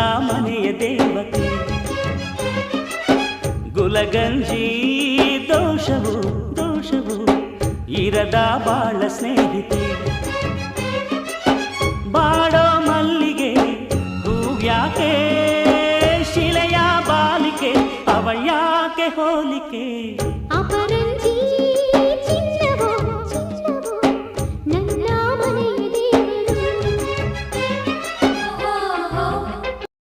ಮನೆಯ ದೇವತೆ ಗುಲಗಂಜಿ ದೋಷವು ದೋಷವು ಇರದ ಬಾಳ ಸ್ನೇಹಿತೆ. ಬಾಡೋ ಮಲ್ಲಿಗೆ ಹೂವ್ಯಾಕೆ ಶಿಲೆಯ ಬಾಲಿಕೆ, ಅವಳ್ಯಾಕೆ ಹೋಲಿಕೆ?